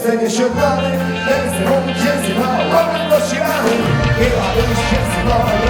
Jestem niesiobrany, jestem, jestem, a łapę do siany Chyba już się zmarł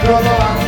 不要动啊